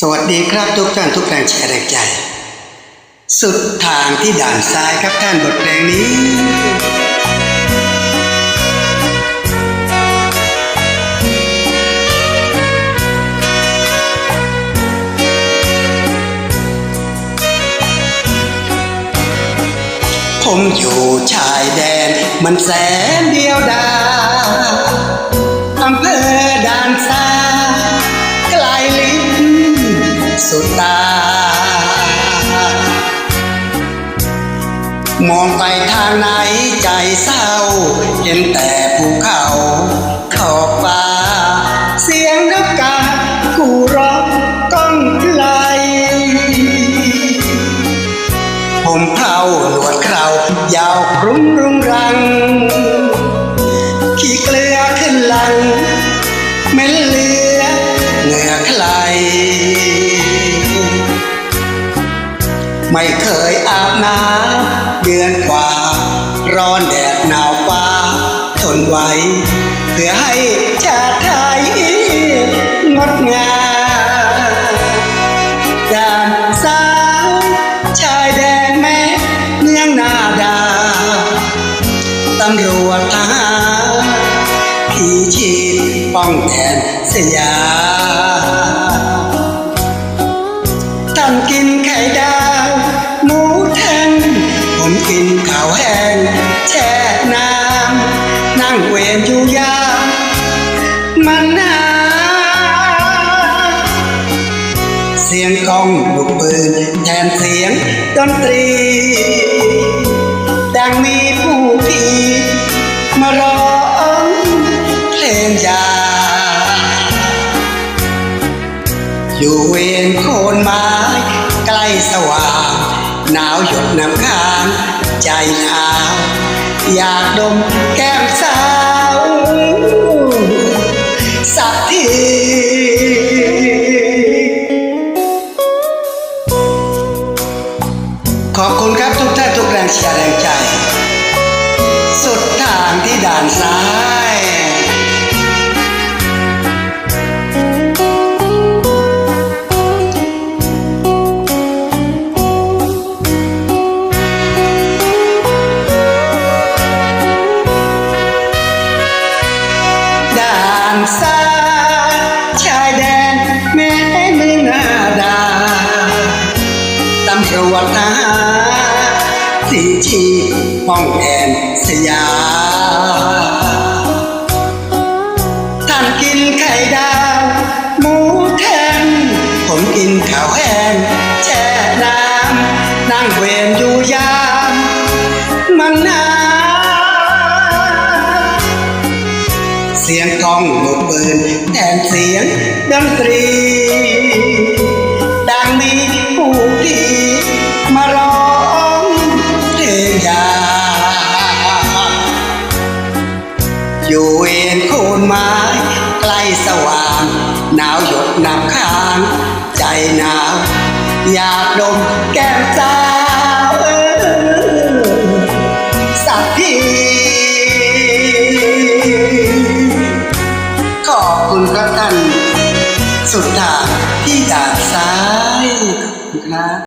สวัสดีครับทุกท่านทุกแรงแชร์แรงใจ สุดทางที่ด่านซ้ายครับท่านบทเพลงนี้ผมอยู่ชายแดนมันแสนเดียวดายอำเภอด่านซ้าย มองไปทางไหนใจเศร้า เห็นแต่ภูเขาขอบฟ้า เสียงนกกากูร้องก้องไกลผมเผาหนวดเครายาวรุ้งรุงรัง ขี้เกลือขึ้นหลัง ไม่เคยอาบน้ำเดือนกว่า ร้อนแดดหนาวฟ้า ทนไว้ เพื่อให้ชาติไทยงดงามด่านซ้ายชายแดนแม่เมืองนาดาตำรวจทหารพี่ชีพป้องแดนสยามท่า กินข้าวแห้งแช่น้ำนั่งเวรอยู่ยามมันนาเสียงกองลูกปืนแทนเสียงดนตรีดังมีผู้พีมาร้องเพลงยาอยู่เวียนโคนไม้ใกล้สว่างหนาวหยดน้ำค้าง ใจขาว อยากดมแก้มสาว สักทีขอบคุณครับทุกท่านทุกแรงเชียร์แรงใจ สุดทางที่ด่านซ้าย ด่าชายแดนแม่เมืองนาดาตำรวจทหารสีชีป้องแดนสยามท่านกินไข่ดาวหมูแทนผมกินข้าวแห้งแช่น้ำนั่งเวรอยู่ยา ล้องลูกปืนแทนเสียงดนตรี ดังมีผู้ดีมาร้องเพลงยาอยู่เวนโคนไม้ใกล้สว่าง หนาวหยดน้ำค้าง ใจหนาว อยากดมแก้มสา สุดด่านที่ด่านซ้ายครับ